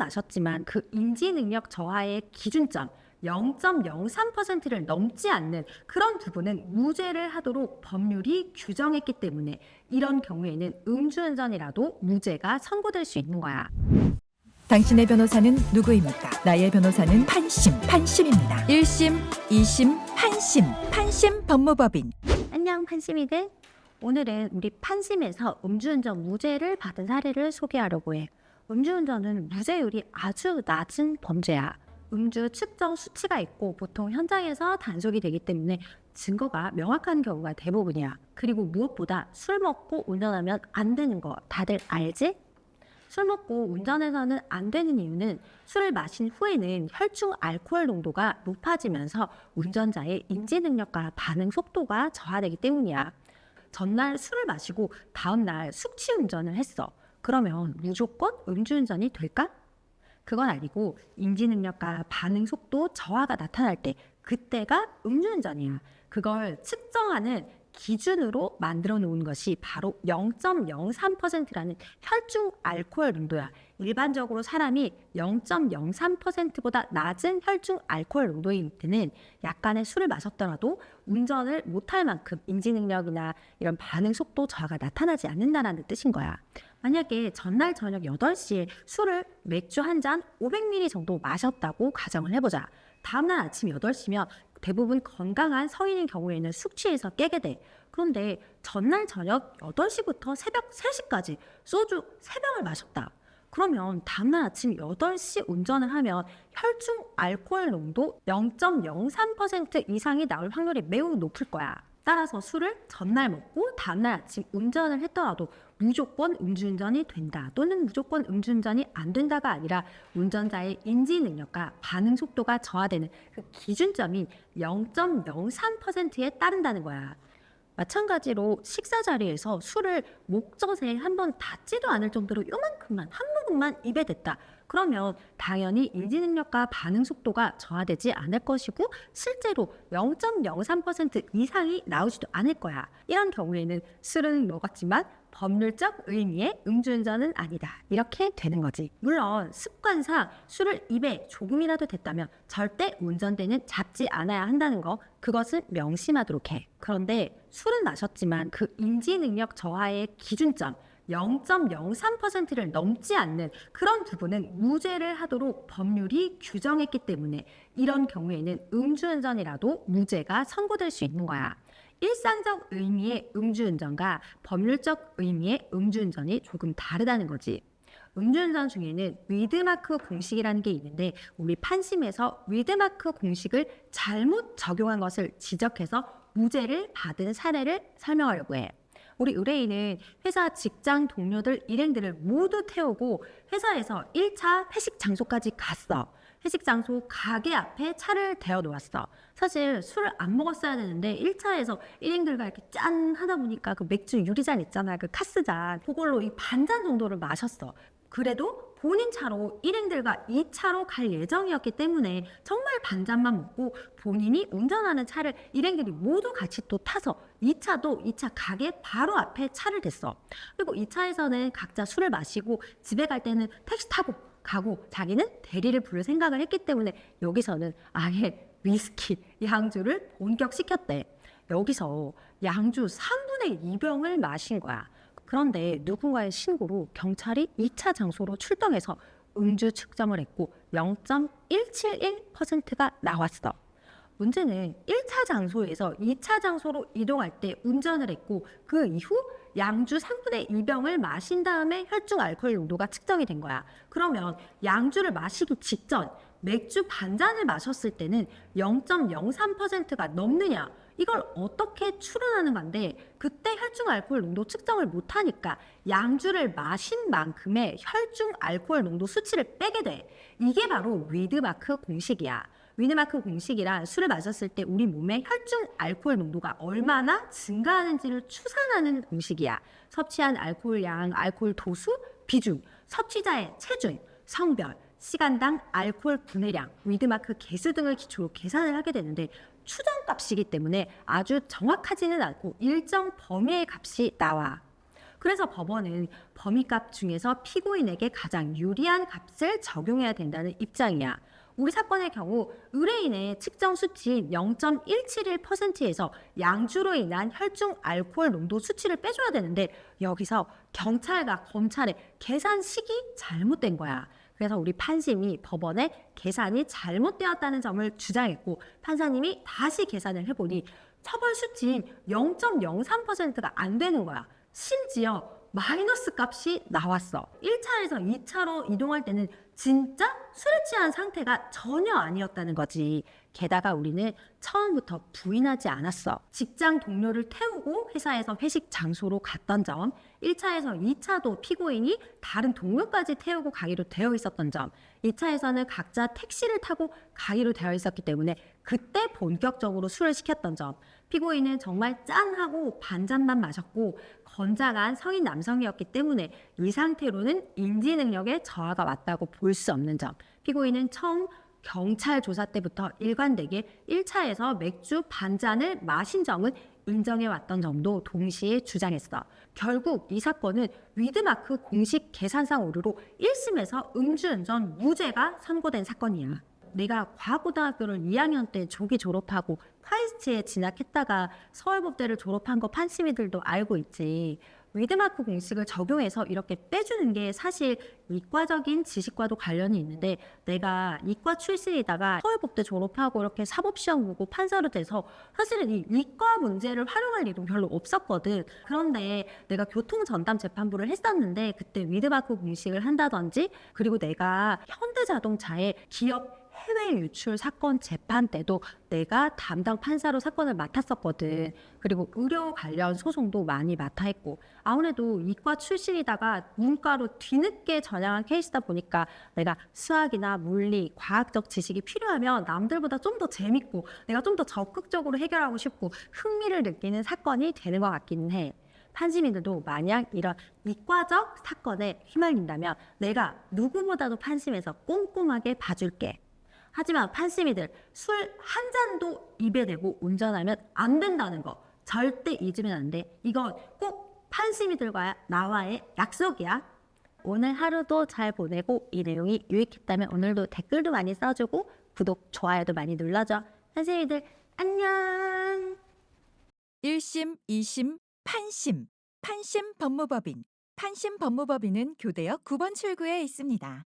마셨지만 그 인지 능력 저하의 기준점 0.03%를 넘지 않는 그런 부분은 무죄를 하도록 법률이 규정했기 때문에 이런 경우에는 음주운전이라도 무죄가 선고될 수 있는 거야. 당신의 변호사는 누구입니까? 나의 변호사는 판심, 판심입니다. 1심, 2심, 판심, 판심 법무법인. 안녕 판심이들. 오늘은 우리 판심에서 음주운전 무죄를 받은 사례를 소개하려고 해. 음주운전은 무죄율이 아주 낮은 범죄야. 음주 측정 수치가 있고 보통 현장에서 단속이 되기 때문에 증거가 명확한 경우가 대부분이야. 그리고 무엇보다 술 먹고 운전하면 안 되는 거 다들 알지? 술 먹고 운전해서는 안 되는 이유는 술을 마신 후에는 혈중 알코올 농도가 높아지면서 운전자의 인지 능력과 반응 속도가 저하되기 때문이야. 전날 술을 마시고 다음날 숙취 운전을 했어. 그러면 무조건 음주운전이 될까? 그건 아니고 인지 능력과 반응 속도 저하가 나타날 때 그때가 음주운전이야. 그걸 측정하는 기준으로 만들어 놓은 것이 바로 0.03%라는 혈중 알코올 농도야. 일반적으로 사람이 0.03%보다 낮은 혈중 알코올 농도일 때는 약간의 술을 마셨더라도 운전을 못할 만큼 인지 능력이나 이런 반응 속도 저하가 나타나지 않는다는 뜻인 거야. 만약에 전날 저녁 8시에 술을 맥주 한 잔 500ml 정도 마셨다고 가정을 해보자. 다음날 아침 8시면 대부분 건강한 성인인 경우에는 숙취해서 깨게 돼. 그런데 전날 저녁 8시부터 새벽 3시까지 소주 3병을 마셨다. 그러면 다음날 아침 8시 운전을 하면 혈중 알코올 농도 0.03% 이상이 나올 확률이 매우 높을 거야. 따라서 술을 전날 먹고 다음날 아침 운전을 했더라도 무조건 음주운전이 된다 또는 무조건 음주운전이 안 된다가 아니라 운전자의 인지 능력과 반응 속도가 저하되는 그 기준점인 0.03%에 따른다는 거야. 마찬가지로 식사 자리에서 술을 목젖에 한 번 닿지도 않을 정도로 요만큼만 한 모금만 입에 댔다. 그러면 당연히 인지 능력과 반응 속도가 저하되지 않을 것이고 실제로 0.03% 이상이 나오지도 않을 거야. 이런 경우에는 술은 먹었지만 법률적 의미의 음주운전은 아니다. 이렇게 되는 거지. 물론 습관상 술을 입에 조금이라도 댔다면 절대 운전대는 잡지 않아야 한다는 거 그것은 명심하도록 해. 그런데 술은 마셨지만 그 인지 능력 저하의 기준점 0.03%를 넘지 않는 그런 부분은 무죄를 하도록 법률이 규정했기 때문에 이런 경우에는 음주운전이라도 무죄가 선고될 수 있는 거야. 일상적 의미의 음주운전과 법률적 의미의 음주운전이 조금 다르다는 거지. 음주운전 중에는 위드마크 공식이라는 게 있는데 우리 판심에서 위드마크 공식을 잘못 적용한 것을 지적해서 무죄를 받은 사례를 설명하려고 해. 우리 의뢰인은 회사 직장 동료들 일행들을 모두 태우고 회사에서 1차 회식 장소까지 갔어. 회식 장소 가게 앞에 차를 대어 놓았어. 사실 술을 안 먹었어야 되는데 1차에서 일행들과 이렇게 짠 하다 보니까 그 맥주 유리잔 있잖아. 그 카스잔. 그걸로 이 반잔 정도를 마셨어. 그래도 본인 차로 일행들과 2차로 갈 예정이었기 때문에 정말 반잔만 먹고 본인이 운전하는 차를 일행들이 모두 같이 또 타서 2차도 2차 가게 바로 앞에 차를 댔어. 그리고 2차에서는 각자 술을 마시고 집에 갈 때는 택시 타고 가고 자기는 대리를 부를 생각을 했기 때문에 여기서는 아예 위스키 양주를 본격시켰대. 여기서 양주 3분의 2병을 마신 거야. 그런데 누군가의 신고로 경찰이 2차 장소로 출동해서 음주 측정을 했고 0.171%가 나왔어. 문제는 1차 장소에서 2차 장소로 이동할 때 운전을 했고 그 이후 양주 3분의 2병을 마신 다음에 혈중 알코올 농도가 측정이 된 거야. 그러면 양주를 마시기 직전 맥주 반잔을 마셨을 때는 0.03%가 넘느냐? 이걸 어떻게 추론하는 건데 그때 혈중 알코올 농도 측정을 못 하니까 양주를 마신 만큼의 혈중 알코올 농도 수치를 빼게 돼. 이게 바로 위드마크 공식이야. 위드마크 공식이란 술을 마셨을 때 우리 몸의 혈중 알코올 농도가 얼마나 증가하는지를 추산하는 공식이야. 섭취한 알코올 양, 알코올 도수, 비중, 섭취자의 체중, 성별, 시간당 알코올 분해량, 위드마크 개수 등을 기초로 계산을 하게 되는데 추정 값이기 때문에 아주 정확하지는 않고 일정 범위의 값이 나와. 그래서 법원은 범위 값 중에서 피고인에게 가장 유리한 값을 적용해야 된다는 입장이야. 우리 사건의 경우 의뢰인의 측정 수치인 0.171%에서 양주로 인한 혈중 알코올 농도 수치를 빼줘야 되는데 여기서 경찰과 검찰의 계산 식이 잘못된 거야. 그래서 우리 판심이 법원에 계산이 잘못되었다는 점을 주장했고 판사님이 다시 계산을 해보니 처벌 수치인 0.03%가 안 되는 거야. 심지어 마이너스 값이 나왔어. 1차에서 2차로 이동할 때는 진짜 술에 취한 상태가 전혀 아니었다는 거지. 게다가 우리는 처음부터 부인하지 않았어. 직장 동료를 태우고 회사에서 회식 장소로 갔던 점, 1차에서 2차도 피고인이 다른 동료까지 태우고 가기로 되어 있었던 점, 2차에서는 각자 택시를 타고 가기로 되어 있었기 때문에 그때 본격적으로 술을 시켰던 점, 피고인은 정말 짠하고 반잔만 마셨고 건장한 성인 남성이었기 때문에 이 상태로는 인지 능력에 저하가 왔다고 볼 수 없는 점. 피고인은 처음 경찰 조사 때부터 일관되게 1차에서 맥주 반잔을 마신 점은 인정해 왔던 점도 동시에 주장했어. 결국 이 사건은 위드마크 공식 계산상 오류로 1심에서 음주운전 무죄가 선고된 사건이야. 내가 과고등학교를 2학년 때 조기 졸업하고 카이스트에 진학했다가 서울법대를 졸업한 거 판시미들도 알고 있지. 위드마크 공식을 적용해서 이렇게 빼주는 게 사실 이과적인 지식과도 관련이 있는데 내가 이과 출신이다가 서울법대 졸업하고 이렇게 사법시험 보고 판사로 돼서 사실은 이 이과 문제를 활용할 일은 별로 없었거든. 그런데 내가 교통 전담 재판부를 했었는데 그때 위드마크 공식을 한다든지 그리고 내가 현대자동차의 기업 해외 유출 사건 재판 때도 내가 담당 판사로 사건을 맡았었거든. 그리고 의료 관련 소송도 많이 맡아 했고 아무래도 이과 출신이다가 문과로 뒤늦게 전향한 케이스다 보니까 내가 수학이나 물리, 과학적 지식이 필요하면 남들보다 좀 더 재밌고 내가 좀 더 적극적으로 해결하고 싶고 흥미를 느끼는 사건이 되는 것 같기는 해. 판시민들도 만약 이런 이과적 사건에 휘말린다면 내가 누구보다도 판심에서 꼼꼼하게 봐줄게. 하지만 판시미들 술 한 잔도 입에 대고 운전하면 안 된다는 거 절대 잊으면 안 돼. 이건 꼭 판시미들과 나와의 약속이야. 오늘 하루도 잘 보내고 이 내용이 유익했다면 오늘도 댓글도 많이 써주고 구독, 좋아요도 많이 눌러줘. 판시미들 안녕. 1심, 2심, 판심. 판심 법무법인. 판심 법무법인은 교대역 9번 출구에 있습니다.